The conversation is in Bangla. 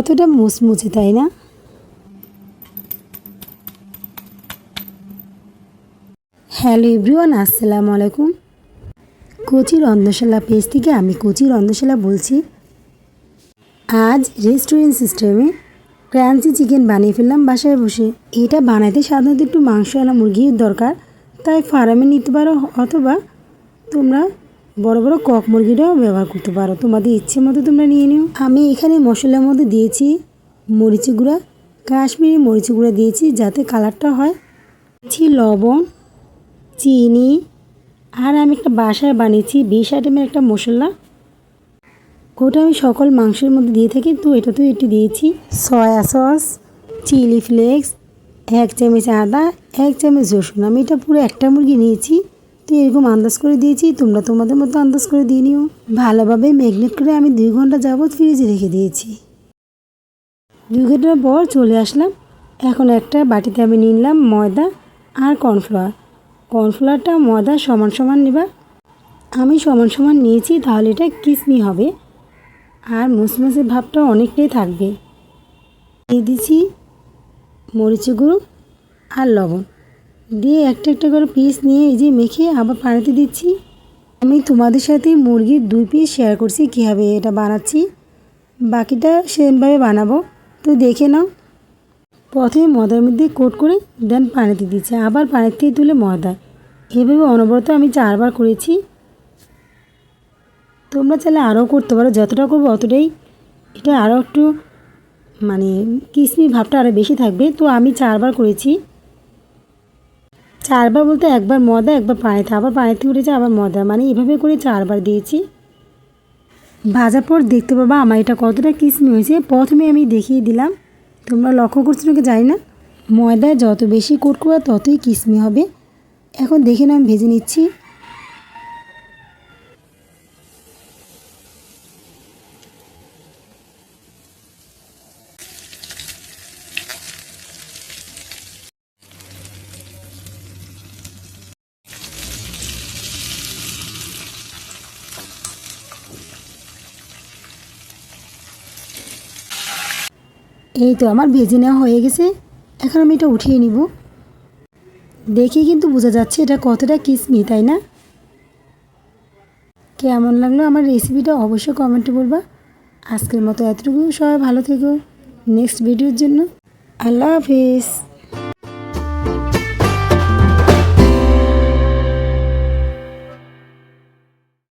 কতটা মুচমুচে, তাই না? হ্যালো এভরিওয়ান, আসসালামু আলাইকুম। কোচি রন্ধনশালা পেজ থেকে আমি কোচি রন্ধনশালা বলছি। আজ রেস্টুরেন্ট সিস্টেমে ক্রাঞ্চি চিকেন বানিয়ে ফেললাম বাসায় বসে। এটা বানাতে সাধারণত একটু মাংসওয়ালা মুরগির দরকার, তাই ফার্মে নিতে পারো অথবা তোমরা বড় বড় কক মুরগিটাও ব্যবহার করতে পারো। তোমাদের ইচ্ছে মতো তোমরা নিয়ে নিও। আমি এখানে মশলার মধ্যে দিয়েছি মরিচি গুঁড়া, কাশ্মীরি মরিচি গুঁড়া দিয়েছি যাতে কালারটা হয়। দিয়েছি লবণ, চিনি, আর আমি একটা বাসায় বানিয়েছি বিশ আইটেমের একটা মশলা। ওটা আমি সকল মাংসের মধ্যে দিয়ে থাকি, তো এটাতেও একটু দিয়েছি সয়া সস, চিলি ফ্লেক্স, এক চামচ আদা, এক চামচ রসুন। আমি এটা পুরো একটা মুরগি নিয়েছি। তো এরকম আন্দাজ করে দিয়েছি? তোমরা তোমাদের মতো আন্দাজ করে দিয়ে নিও। ভালোভাবে ম্যাগনেট করে আমি দুই ঘণ্টা যাবৎ ফ্রিজে রেখে দিয়েছি। দুই ঘণ্টার পর চলে আসলাম। এখন একটা বাটিতে আমি নিলাম ময়দা আর কর্নফ্লাওয়ার। কর্নফ্লাওয়ারটা ময়দা সমান সমান নেবা। আমি সমান সমান নিয়েছি, তাহলে এটা কিসমি হবে। আর মুসমুসে ভাবটা অনেকটাই থাকবে। দিয়ে দিচ্ছি মরিচ গুঁড়ো আর লবণ। দিয়ে একটা একটা করে পিস নিয়ে এই যে মেখে আবার পানিতে দিচ্ছি। আমি তোমাদের সাথে মুরগির দুই পিস শেয়ার করছি কীভাবে এটা বানাচ্ছি। বাকিটা সেমভাবে বানাবো। তো দেখে নাও। প্রথমে ময়দার মধ্যে কোট করে দেন পানিতে দিচ্ছে। আবার থেকে তুলে ময়দা এভাবে অনবরত আমি চারবার করেছি। তোমরা চাইলে আরও করতে পারো। যতটা করব অতটাই এটা আরও একটু মানে কিসমি ভাবটা আরও বেশি থাকবে। তো আমি চারবার করেছি। চারবার বলতে একবার মদা, একবার পানিতে আবার পানিতে উঠেছে আবার মদা। মানে এভাবে করে চারবার দিয়েছি। ভাজার পর দেখতে পাবা আমার এটা কতটা কিসমি হয়েছে। প্রথমে আমি দেখিয়ে দিলাম। তোমরা লক্ষ্য করছ নাকি জানি না? ময়দায় যত বেশি কোট করা ততই কিসমি হবে। এখন দেখে না আমি ভেজে নিচ্ছি। এই তো আমার ভেজে নেওয়া হয়ে গেছে। এখন আমি এটা উঠিয়ে নিব। দেখে কিন্তু বোঝা যাচ্ছে এটা কতটা কিসমি তাই না? কেমন লাগল আমার রেসিপিটা অবশ্যই কমেন্টে বলবা। আজকের মতো এতটুকু। সবাই ভালো থেকো। নেক্সট ভিডিওর জন্য। আল্লাহ হাফিজ।